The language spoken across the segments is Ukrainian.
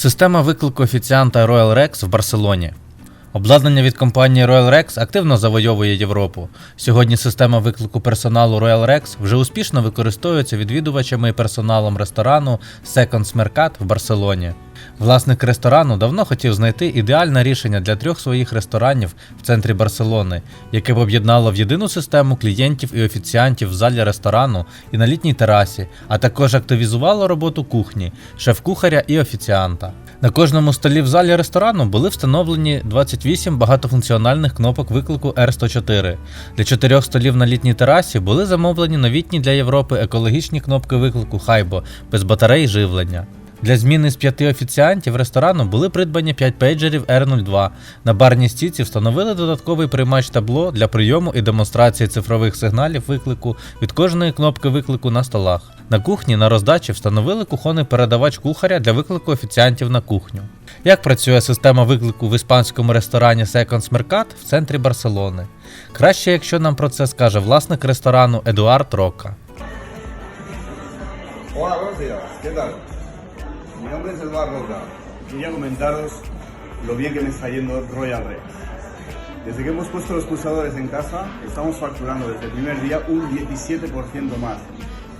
Система виклику офіціанта Royal Rex в Барселоні. Обладнання від компанії Royal Rex активно завойовує Європу. Сьогодні система виклику персоналу Royal Rex вже успішно використовується відвідувачами і персоналом ресторану Seconds Mercat в Барселоні. Власник ресторану давно хотів знайти ідеальне рішення для трьох своїх ресторанів в центрі Барселони, яке б об'єднало в єдину систему клієнтів і офіціантів в залі ресторану і на літній терасі, а також активізувало роботу кухні, шеф-кухаря і офіціанта. На кожному столі в залі ресторану були встановлені 28 багатофункціональних кнопок виклику R104. Для чотирьох столів на літній терасі були замовлені новітні для Європи екологічні кнопки виклику Хайбо без батарей живлення. Для зміни з п'яти офіціантів ресторану були придбані 5 пейджерів R02. На барній стійці встановили додатковий приймач табло для прийому і демонстрації цифрових сигналів виклику від кожної кнопки виклику на столах. На кухні на роздачі встановили кухонний передавач кухаря для виклику офіціантів на кухню. Як працює система виклику в іспанському ресторані Seconds Mercat в центрі Барселони? Краще, якщо нам про це скаже власник ресторану Едуард Рока. Hola. Mi nombre es Eduardo Roca. Quería comentaros lo bien que me está yendo Royal Rex. Desde que hemos puesto los pulsadores en casa, estamos facturando desde el primer día un 17% más.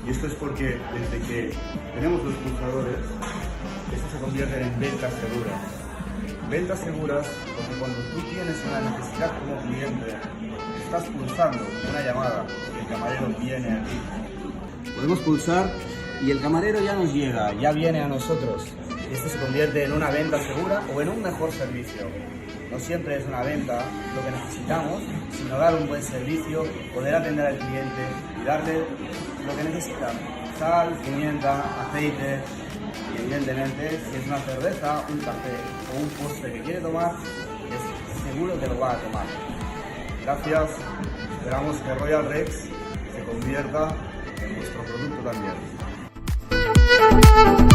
Y esto es porque desde que tenemos los pulsadores, esto se convierte en ventas seguras. Ventas seguras porque cuando tú tienes una necesidad como cliente, estás pulsando una llamada y el camarero viene a ti Podemos pulsar y el camarero ya nos llega, ya viene a nosotros. Esto se convierte en una venta segura o en un mejor servicio. No siempre es una venta lo que necesitamos, sino dar un buen servicio, poder atender al cliente y darle lo que necesita. Sal, pimienta, aceite y evidentemente si es una cerveza, un café o un postre que quiere tomar, es seguro que lo va a tomar. Gracias. Esperamos que Royal Rex se convierta en nuestro producto también. Thank you.